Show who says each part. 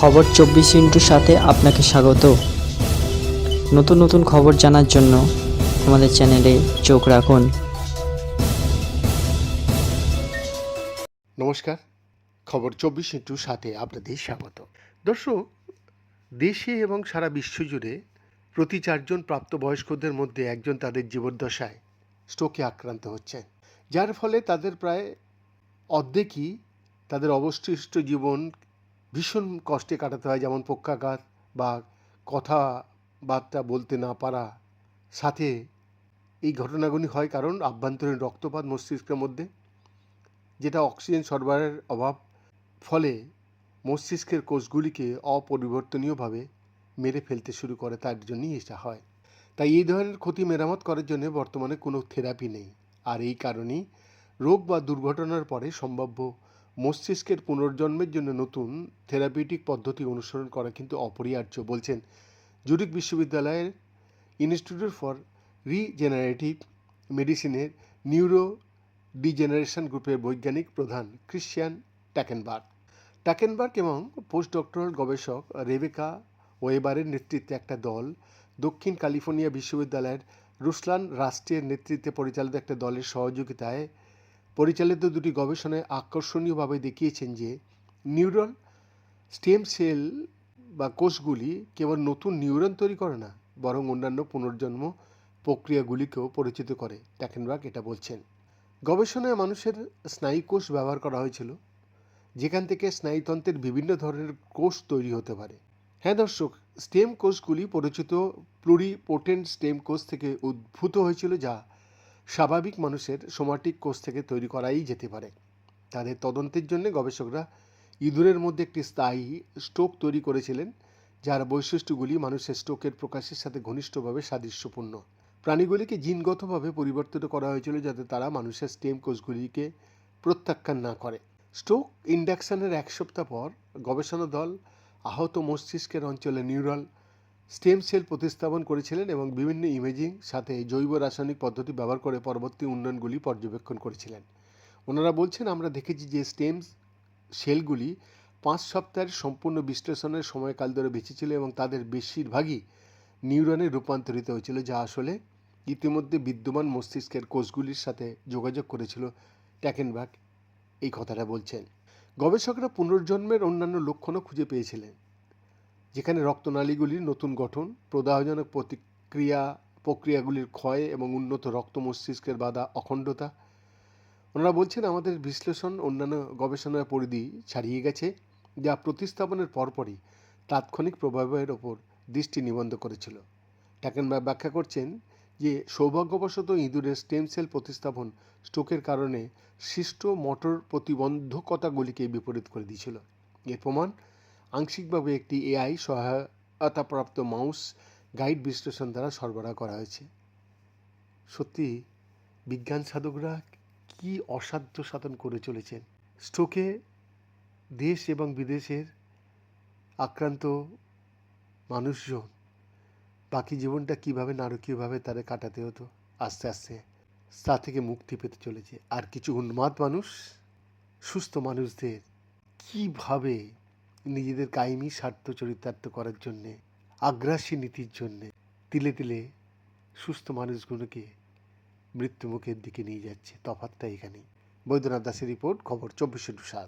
Speaker 1: খবর চব্বিশ ইন্টুর সাথে আপনাকে স্বাগত। নতুন নতুন খবর জানার জন্য আমাদের চ্যানেলে চোখ রাখুন।
Speaker 2: নমস্কার, খবর চব্বিশ ইন্টু সাথে আপনাদের স্বাগত। দর্শক, দেশে এবং সারা বিশ্ব জুড়ে প্রতি চারজন প্রাপ্তবয়স্কদের মধ্যে একজন তাদের জীবদ্দশায় স্ট্রোকে আক্রান্ত হচ্ছেন। যার ফলে তাদের প্রায় অর্ধেকই তাদের অবশিষ্ট জীবন ভীষণ কষ্টে কাটাতে হয়, যেমন পক্ষাঘাত বা কথাবার্তা বলতে না পারা। সাথে এই ঘটনাগুলি হয় কারণ আভ্যন্তরীণ রক্তপাত মস্তিষ্কের মধ্যে, যেটা অক্সিজেন সরবরাহের অভাব, ফলে মস্তিষ্কের কোষগুলিকে অপরিবর্তনীয়ভাবে মেরে ফেলতে শুরু করে, তার জন্যই এটা হয়। তাই এই ধরনের ক্ষতি মেরামত করার জন্য বর্তমানে কোনো থেরাপি নেই। আর এই কারণেই রোগ বা দুর্ঘটনার পরে সম্ভাব্য মস্তিষ্কের পুনর্জন্মের জন্য নতুন থেরাপিউটিক পদ্ধতি অনুসরণ করা কিন্তু অপরিহার্য, বলছেন জুরিক বিশ্ববিদ্যালয়ের ইনস্টিটিউট ফর রিজেনারেটিভ মেডিসিনের নিউরো ডিজেনারেশন গ্রুপের বৈজ্ঞানিক প্রধান ক্রিশ্চিয়ান ট্যাকেনবার্গ। ট্যাকেনবার্গ এবং পোস্ট ডক্টরাল গবেষক রেবেকা ওয়েবারের নেতৃত্বে একটা দল, দক্ষিণ ক্যালিফোর্নিয়া বিশ্ববিদ্যালয়ের রুসলান রাষ্ট্রের নেতৃত্বে পরিচালিত একটা দলের সহযোগিতায় পরিচালিত দুটি গবেষণায় আকর্ষণীয়ভাবে দেখিয়েছেন যে নিউরন স্টেম সেল বা কোষগুলি কেবল নতুন নিউরন তৈরি করে না, বরং অন্যান্য পুনর্জন্ম প্রক্রিয়াগুলিকেও পরিচিত করে, ট্যাকেনবার্গ এটা বলছেন। গবেষণায় মানুষের স্নায়ুকোষ ব্যবহার করা হয়েছিল, যেখান থেকে স্নায়ুতন্ত্রের বিভিন্ন ধরনের কোষ তৈরি হতে পারে। হ্যাঁ দর্শক, স্টেম কোষগুলি পরিচিত প্লুরিপোটেন্ট স্টেম কোষ থেকে উদ্ভূত হয়েছিল যা স্বাভাবিক মানুষের সোমাটিক কোষ থেকে তৈরি করাই যেতে পারে। তাদের তদন্তের জন্য গবেষকরা ইঁদুরের মধ্যে একটি স্থায়ী স্টোক তৈরি করেছিলেন, যার বৈশিষ্ট্যগুলি মানুষের স্টোকের প্রকাশের সাথে ঘনিষ্ঠভাবে সাদৃশ্যপূর্ণ। প্রাণীগুলিকে জিনগতভাবে পরিবর্তিত করা হয়েছিল যাতে তারা মানুষের স্টেম কোষগুলিকে প্রত্যাখ্যান না করে। স্ট্রোক ইন্ডাকশনের এক সপ্তাহ পর গবেষণা দল আহত মস্তিষ্কের অঞ্চলে নিউরাল স্টেম সেল প্রতিস্থাপন করেছিলেন এবং বিভিন্ন ইমেজিং সাথে জৈব রাসায়নিক পদ্ধতি ব্যবহার করে পরবর্তী উন্নয়নগুলি পর্যবেক্ষণ করেছিলেন। ওনারা বলছেন, আমরা দেখেছি যে স্টেম সেলগুলি পাঁচ সপ্তাহের সম্পূর্ণ বিশ্লেষণের সময়কাল ধরে বেঁচে ছিল এবং তাদের বেশিরভাগই নিউরনে রূপান্তরিত হয়েছিল, যা আসলে ইতিমধ্যে বিদ্যমান মস্তিষ্কের কোষগুলির সাথে যোগাযোগ করেছিল। ট্যাকেনবার্গ এই কথাটা বলছেন। গবেষকরা পুনর্জন্মের অন্যান্য লক্ষণও খুঁজে পেয়েছিলেন। যেখানে রক্তনালীগুলির নতুন গঠন, প্রদাহজনক প্রতিক্রিয়া, প্রক্রিয়াগুলির ক্ষয় এবং উন্নত রক্ত মস্তিষ্কের বাধা, অখণ্ডতা। ওনারা বলছেন, আমাদের বিশ্লেষণ অন্যান্য গবেষণার পরিধি ছাড়িয়ে গেছে, যা প্রতিস্থাপনের পরপরই তাৎক্ষণিক প্রভাবের ওপর দৃষ্টি নিবন্ধ করেছিল। ট্যাকেনবার্গ ব্যাখ্যা করছেন যে, সৌভাগ্যবশত ইঁদুরের স্টেম সেল প্রতিস্থাপন স্ট্রোকের কারণে সৃষ্ট মোটর প্রতিবন্ধকতাগুলিকে বিপরীত করে দিয়েছিল। এর প্রমাণ আংশিকভাবে একটি এআই সহায়তাপ্রাপ্ত মাউস গাইড বিশ্লেষণ দ্বারা সরবরাহ করা হয়েছে। সত্যি, বিজ্ঞান সাধকরা কি অসাধ্য সাধন করে চলেছেন? স্ট্রোকে দেশ এবং বিদেশের আক্রান্ত মানুষজন বাকি জীবনটা কীভাবে নারকীয়ভাবে তাদের কাটাতে হতো, আস্তে আস্তে তা থেকে মুক্তি পেতে চলেছে। আর কিছু উন্মাদ মানুষ, সুস্থ মানুষদের কীভাবে নিজেদের কায়েমি স্বার্থ চরিতার্থ করার জন্যে, আগ্রাসী নীতির জন্যে তিলে তিলে সুস্থ মানুষগুলোকে মৃত্যুমুখের দিকে নিয়ে যাচ্ছে। তফাতটা এখানেই। বৈদ্যনাথ দাসের রিপোর্ট, খবর চব্বিশে টু সাত।